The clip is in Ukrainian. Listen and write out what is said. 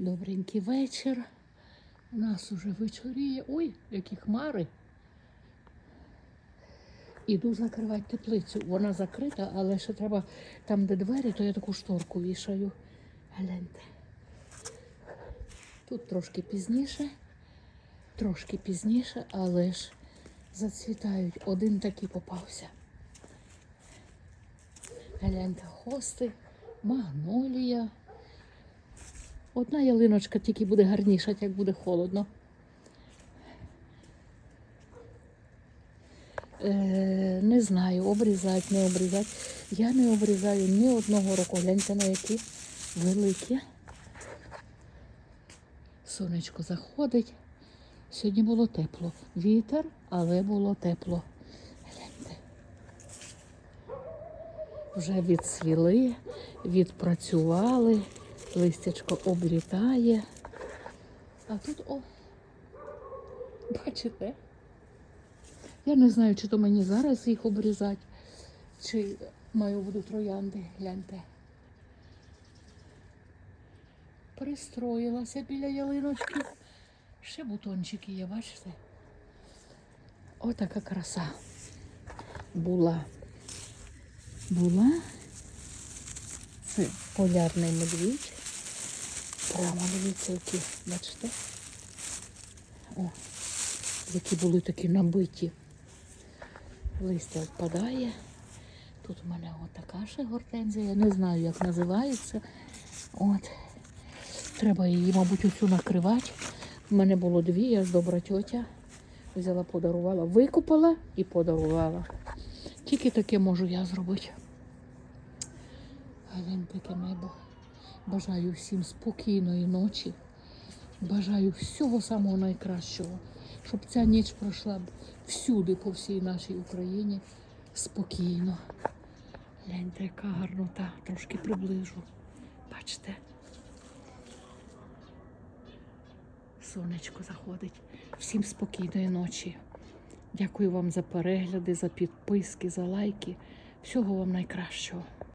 Добренький вечір. У нас уже вечоріє. Ой, які хмари. Іду закривати теплицю. Вона закрита, але ще треба там, де двері, то я таку шторку вішаю. Гляньте. Тут трошки пізніше, трошки пізніше, але ж зацвітають. Один такий попався. Гляньте, хости, магнолія. Одна ялиночка тільки буде гарніша, як буде холодно. Е, не знаю, обрізати, не обрізати. Я не обрізаю ні одного року. Гляньте на які великі. Сонечко заходить. Сьогодні було тепло. Вітер, але було тепло. Гляньте. Вже відсвіли, відпрацювали, листячко облітає. А тут, о, бачите? Я не знаю, чи то мені зараз їх обрізати, чи маю буду троянди, гляньте. Пристроїлася біля ялиночки. Ще бутончики є, бачите? Отака краса була. Була. Це полярний медвідь. Прямо дивіться, які, бачите? О, які були такі набиті. Листя впадає. Тут у мене отака ще гортензія, я не знаю, як називається. От. Треба її, мабуть, оцю накривати. У мене було дві, я ж добра тьотя. Взяла, подарувала, викупала і подарувала. Тільки таке можу я зробити. Глянь таке небо. Бажаю всім спокійної ночі. Бажаю всього самого найкращого, щоб ця ніч пройшла всюди, по всій нашій Україні спокійно. Гляньте, яка гарнота, трошки приближу. Бачите? Сонечко заходить. Всім спокійної ночі. Дякую вам за перегляди, за підписки, за лайки. Всього вам найкращого.